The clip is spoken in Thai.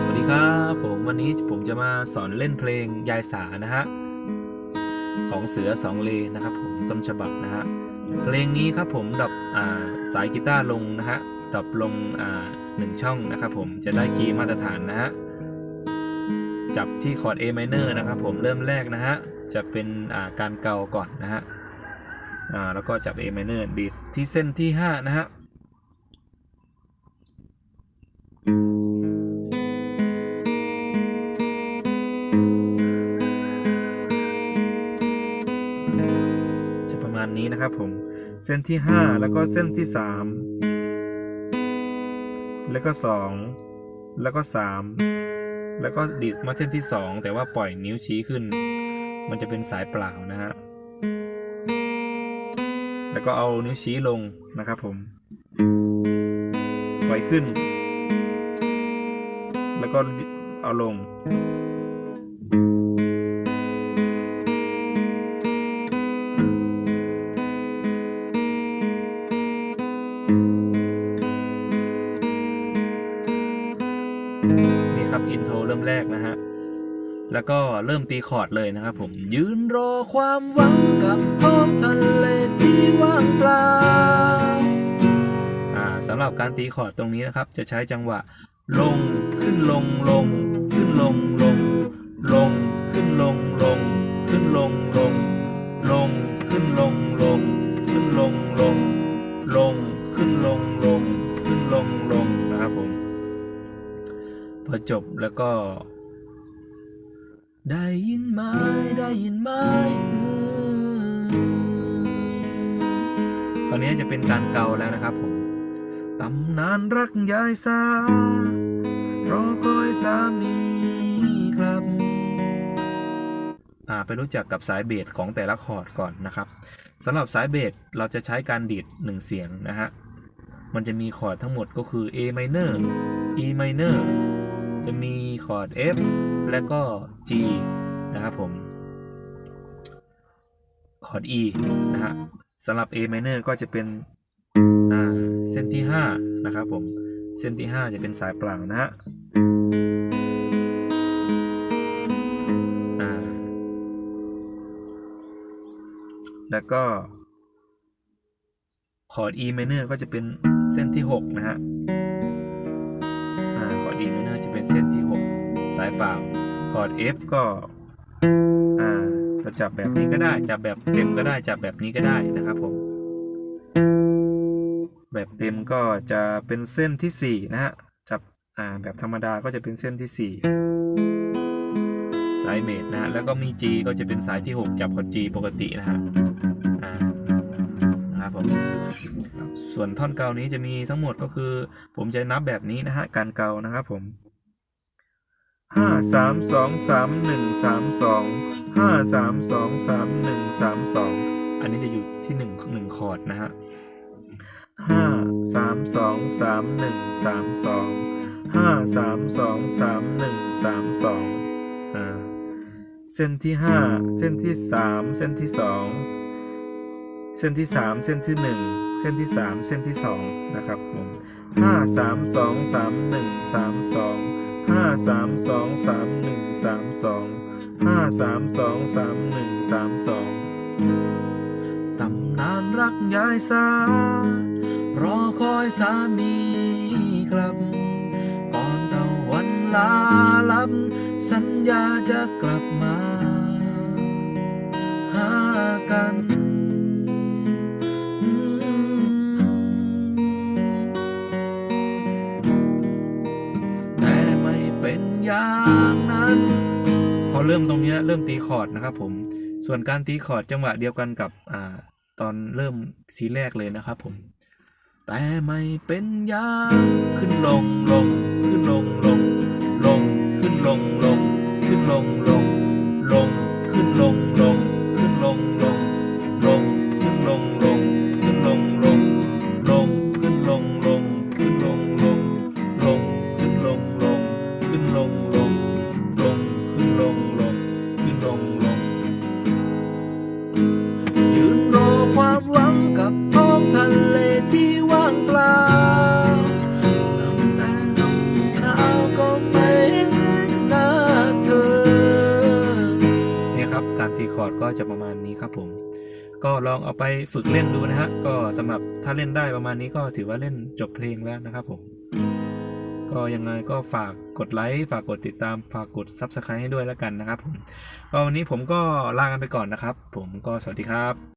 สวัสดีครับผมวันนี้ผมจะมาสอนเล่นเพลงยายสานะฮะของเสือสองเลนะครับผมต้นฉบับนะฮะเพลงนี้ครับผมดับาสายกีตาร์ลงนะฮะดับลงหนึ่งช่องนะครับผมจะได้คีย์มาตรฐานนะฮะจับที่คอร์ด A minor นะครับผมเริ่มแรกนะฮะจะเป็นาการเกาก่อนนะฮะแล้วก็จับ A minor ดีดที่เส้นที่ 5 นะฮะ นี้นะครับผมเส้นที่ 5 แล้วก็เส้นที่ 3 แล้วก็ 2 แล้วก็ 3 แล้วก็ดีดมาเส้นที่ 2 แต่ว่าปล่อยนิ้วชี้ขึ้น มันจะเป็นสายเปล่านะฮะแล้วก็เอานิ้วชี้ลงนะครับผมปล่อยขึ้น แล้วก็เอาลง เริ่มแรกนะฮะ แล้วก็เริ่มตีคอร์ดเลยนะครับผม ยืนรอความหวังกับท้องทะเลที่ว่างเปล่าอ่าสำหรับการตีคอร์ดตรงนี้นะครับ จะใช้จังหวะ ลงขึ้นลงลง ขึ้นลงลง ลงขึ้นลงลง ขึ้นลงลง ลงขึ้นลงลง ขึ้นลงลง ลงขึ้นลง อจบแล้วก็ ได้ยินไหมได้ยินไหมคราวนี้จะเป็นการเกาแล้วนะครับผมตำนานรักยายสารอคอยสามีครับอ่าไปรู้จักกับสายเบสของแต่ละคอร์ดก่อนนะครับสำหรับสายเบสเราจะใช้การดีดหนึ่งเสียงนะฮะมันจะมีคอร์ดทั้งหมดก็คือ A minor E minor จะมีคอร์ด F และก็ G นะครับผม คอร์ด E นะฮะสำหรับ A minor ก็จะเป็นเส้นที่ 5 นะครับผม เส้นที่ 5 จะเป็นสายเปล่านะฮะแล้วก็คอร์ด E minor ก็จะเป็นเส้นที่ 6 นะฮะ E minor จะเป็นเส้นที่ 6 สายเปล่า คอร์ด F ก็อ่าเราจับแบบนี้ก็ได้จับแบบเต็มก็ได้จับแบบนี้ก็ได้นะครับผม แบบเต็มก็จะเป็นเส้นที่ 4 นะฮะจับอ่าแบบธรรมดาก็จะเป็นเส้นที่ 4 สายเบสนะฮะแล้วก็มี G ก็จะเป็นสายที่ 6 จับคอร์ด G ปกตินะฮะอ่านะครับผม ส่วนท่อนเกานี้จะมีทั้งหมดก็คือ ผมจะนับแบบนี้นะฮะการเกานะครับผมห้าสามสองสามหนึ่งสามสองห้าสามสองสามหนึ่งสามสองอันนี้จะอยู่ที่หนึ่งหนึ่งคอร์ดนะฮะห้าสามสองสามหนึ่งสามสองห้าสามสองสามหนึ่งสามสองอ่าเส้นที่ห้าเส้นที่สามเส้นที่สองเส้นที่สามเส้นที่หนึ่ง เส้นที่สามเส้นที่สองนะครับผมห้าสามสองสามหนึ่งสามสองห้าสามสองสามหนึ่งสามสองห้าสามสองสามหนึ่งสามสองตำนานรักยายสารอคอยสามีกลับ ก่อนตะวันลาลับ สัญญาจะกลับมา หากัน อย่างนั้น พอเริ่มตรงเนี้ยเริ่มตีคอร์ดนะครับผมส่วนการตีคอร์ดจังหวะเดียวกันกับอ่าตอนเริ่มทีแรกเลยนะครับผม แต่ไม่เป็นอย่างขึ้นลงลงขึ้นลงลงลงขึ้นลงลงขึ้นลงลงลงขึ้นลงลงขึ้นลงลงลงขึ้นลงลง การตีคอร์ดก็จะประมาณนี้ครับผม ก็ลองเอาไปฝึกเล่นดูนะฮะ ก็สำหรับถ้าเล่นได้ประมาณนี้ก็ถือว่าเล่นจบเพลงแล้วนะครับผม ก็ยังไงก็ฝากกดไลค์ฝากกดติดตามฝากกด Subscribe ให้ด้วยแล้วกันนะครับผม ก็วันนี้ผมก็ลากันไปก่อนนะครับ ผมก็สวัสดีครับ